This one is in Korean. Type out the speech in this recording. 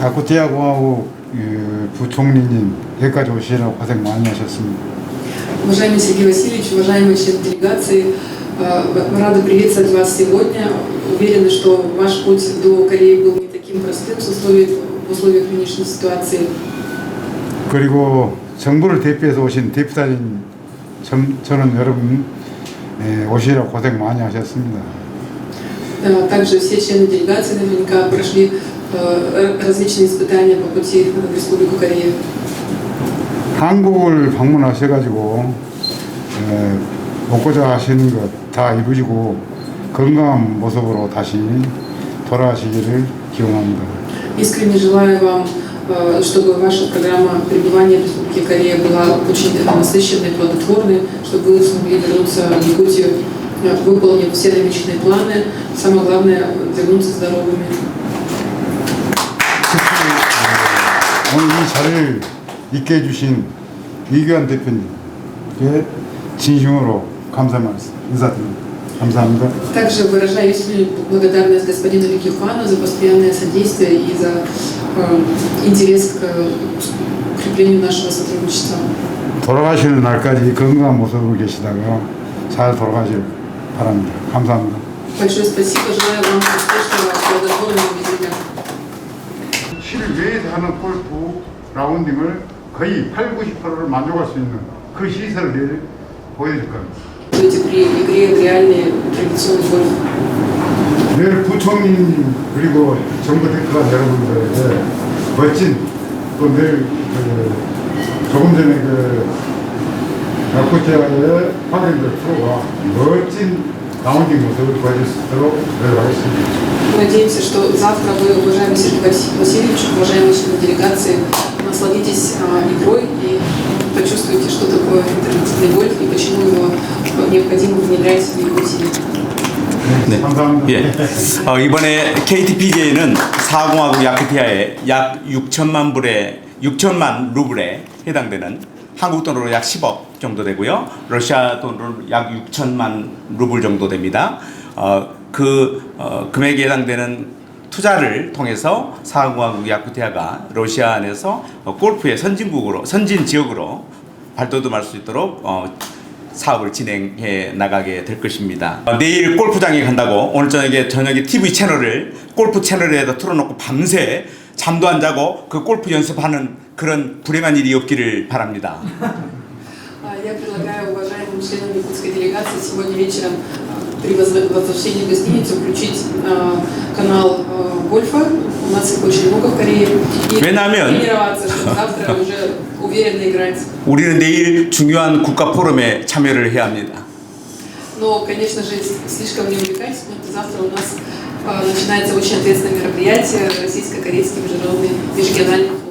야쿠티아 공화국 그 부총리님 여기까지 오시느라고 고생 많이 하셨습니다. Уважаемый Сергей Васильевич, уважаемые члены делегации, э, мы рады приветствовать вас сегодня. Уверены, что ваш путь до Кореи был не таким простым в условиях, в условиях нынешней ситуации. 그리고 정부를 대표해서 오신 대표단인 전, 저는 여러분 예, 오시느라 고생 많이 하셨습니다. Э, Также все члены делегации наверняка прошли э, различные испытания по пути в Республику Корея. 한국을 방문하셔가지고 에, 먹고자 하시는 것 다 이루시고 건강한 모습으로 다시 돌아가시기를 기원합니다. Искренне желаю вам, э, чтобы ваша программа пребывания в Республике Корея была очень насыщенной, плодотворной, чтобы вы смогли вернуться в Якутию, э, выполнив все намеченные планы. Самое главное – вернуться здоровыми. 오늘 이 자리를 있게 해주신 이규환 대표님께 진심으로 감사 말씀 인사드립니다. 감사합니다. Также выражаю искреннюю благодарность господину Ликюхану за постоянное содействие и за э, интерес к э, укреплению нашего сотрудничества. 돌아가시는 날까지 건강한 모습으로 계시다가 잘 돌아가길 바랍니다. 감사합니다. Большое спасибо, желаю вам успешного, плодотворного 하는 골프 라운딩을 거의 8, 90%를 만족할 수 있는 그 시설을 내일 보여줄 겁니다. 내일 부총리님 그리고 정부 대표가 여러분들에게 그 멋진 또 내일 그 조금 전에 그 낙구제의 화면들 프로가 멋진 라운딩 모습을 보여줄 수 있도록 노력하겠습니다. Надеемся, что завтра вы, уважаемый Сергей Василь- Васильевич, уважаемые члены делегации, насладитесь а, игрой и почувствуете, что такое интерактивный гольф и почему его а, необходимо внедрять в Якутии. 네. 감사합니다. 예. 어, 이번에 KTPJ는 사공화국 야쿠티아에 약 6천만 불의 6천만 루블에 해당되는 한국 돈으로 약 10억 정도 되고요. 러시아 돈으로 약 6천만 루블 정도 됩니다. 어, 그 어, 금액에 해당되는 투자를 통해서 사공화국 야쿠티아가 러시아 안에서 어, 골프의 선진국으로 선진 지역으로 발돋움할 수 있도록 어, 사업을 진행해 나가게 될 것입니다. 어, 내일 골프장에 간다고 오늘 저녁에 저녁에 TV 채널을 골프 채널에다 틀어놓고 밤새 잠도 안 자고 그 골프 연습하는 그런 불행한 일이 없기를 바랍니다. А, Я предлагаю уважаемым членам якутской делегации сегодня вечером а, при возв- возвращении в гостиницу включить а, канал а, гольфа. У нас их очень много в Корее. И 왜냐하면- тренироваться, чтобы завтра уже уверенно играть. 우리는 내일 중요한 국가 포럼에 참여를 해야 합니다. Но, конечно же, с- слишком не увлекайтесь, потому что завтра у нас а, начинается очень ответственное мероприятие российско-корейский международный межрегиональный форум.